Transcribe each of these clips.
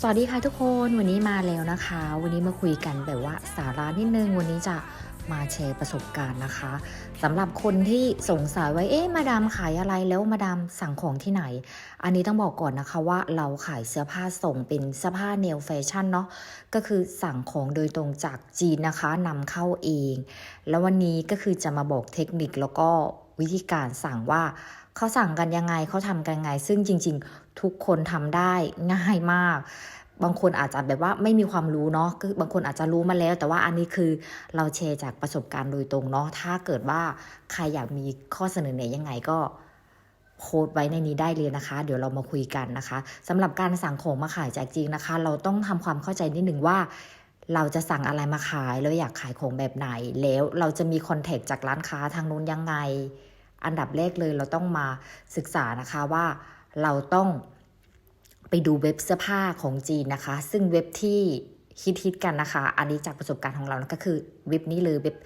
สวัสดีค่ะทุกคนวันนี้มาแล้วนะคะ วันนี้มาคุยกันแบบว่าสาระนิดนึงวันนี้จะมาแชร์ประสบการณ์นะคะสำหรับคนที่สงสัยว่าเอ๊ะมาดามขายอะไรแล้วมาดามสั่งของที่ไหน อันนี้ต้องบอกก่อนนะคะว่าเราขายเสื้อผ้าส่งเป็นเสื้อผ้าแนวแฟชั่นเนาะก็คือสั่งของโดยตรงจากจีนนะคะนำเข้าเอง แล้ววันนี้ก็คือจะมาบอกเทคนิคแล้วก็ วิธีการสั่งว่าเขาสั่งกันยังไงเขาทำกันยังไง ซึ่งจริง ๆ ทุกคนทำได้ง่ายมาก บางคนอาจจะแบบว่าไม่มีความรู้เนาะคือบางคนอาจจะรู้มาแล้ว แต่ว่าอันนี้คือเราแชร์จากประสบการณ์โดยตรงเนาะถ้าเกิดว่าใครอยากมีข้อเสนอแนะยังไงก็โพสไว้ในนี้ได้เลยนะคะ เดี๋ยวเรามาคุยกันนะคะสำหรับการสั่งของมาขายจากจริงนะคะ เราต้องทำความเข้าใจนิดหนึ่งว่า เราจะสั่งอะไรมาขายแล้วอยากขายของแบบไหน แล้วเราจะมีคอนแทคจากร้านค้าทางนู้นยังไง อันดับแรกเลยเราต้องมาศึกษานะคะว่าเราต้องไปดูเว็บเสื้อผ้าของจีนนะคะ ซึ่งเว็บที่ฮิตฮิตๆกันนะคะ อันนี้จากประสบการณ์ของเรานะก็คือเว็บนี้เลยเว็บ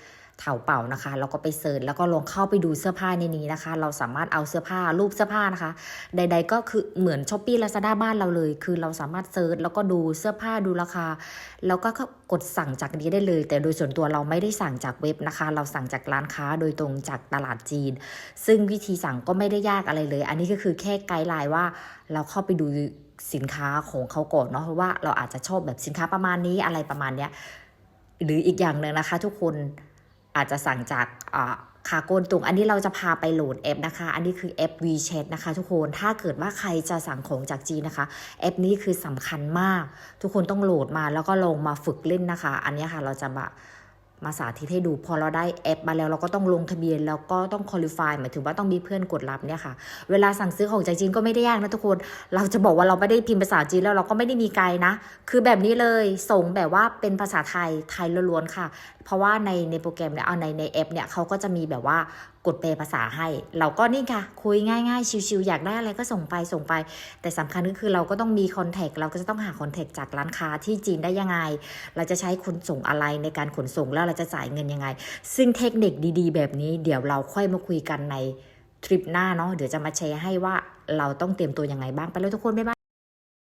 เถาเป่านะคะ แล้วก็ไปเซิร์ชแล้วก็ลองเข้าไปดูเสื้อผ้าในนี้นะคะ เราสามารถเอาเสื้อผ้ารูปเสื้อผ้านะคะ ใด ๆ ก็คือเหมือนช้อปปี้ลาซาด้าบ้านเราเลย คือเราสามารถเซิร์ชแล้วก็ดูเสื้อผ้าดูราคา แล้วก็กดสั่งจากนี้ได้เลย แต่โดยส่วนตัวเราไม่ได้สั่งจากเว็บนะคะ เราสั่งจากร้านค้าโดยตรงจากตลาดจีน ซึ่งวิธีสั่งก็ไม่ได้ยากอะไรเลย อันนี้ก็คือแค่ไกด์ไลน์ว่าเราเข้าไปดูสินค้าของเขาก่อนเนาะเพราะว่าเราอาจจะชอบแบบสินค้าประมาณนี้อะไรประมาณเนี้ยหรืออีกอย่างหนึ่งนะคะ ทุกคน อาจจะสั่งจากขาคาโกนตุง อันนี้เราจะพาไปโหลดแอปนะคะ อันนี้คือแอป WeChat นะคะทุกคน ถ้าเกิดว่าใครจะสั่งของจากจีนนะคะ แอปนี้คือสำคัญมาก ทุกคนต้องโหลดมาแล้วก็ลงมาฝึกเล่นนะคะ อันนี้ค่ะเราจะมา มาสาธิตให้ดู พอเราได้แอปมาแล้วเราก็ต้องลงทะเบียน แล้วก็ต้องคุริฟายหมายถึงว่าต้องมีเพื่อนกดรับเนี่ยค่ะ เวลาสั่งซื้อของจากจีนก็ไม่ได้ยากนะทุกคน เราจะบอกว่าเราไม่ได้พิมพ์ภาษาจีนแล้วเราก็ไม่ได้มีไกด์นะ คือแบบนี้เลยส่งแบบว่าเป็นภาษาไทยไทยล้วนๆค่ะ เพราะว่าในในโปรแกรมเนี่ยเอาในในแอปเนี่ยเขาก็จะมีแบบว่ากดแปลภาษาให้ เราก็นี่ค่ะ คุยง่ายๆ ชิวๆอยากได้อะไรก็ส่งไปส่งไป แต่สำคัญก็คือเราก็ต้องมีคอนแทคเราก็จะต้องหาคอนแทคจากร้านค้าที่จีนได้ยังไง เราจะใช้ขนส่งอะไรในการขนส่งแล้วเราจะจ่ายเงินยังไง ซึ่งเทคนิคดีๆ แบบนี้เดี๋ยวเราค่อยมาคุยกันในทริปหน้าเนาะเดี๋ยวจะมาแชร์ให้ว่าเราต้องเตรียมตัวยังไงบ้างไปแล้วทุกคนบ๊ายบาย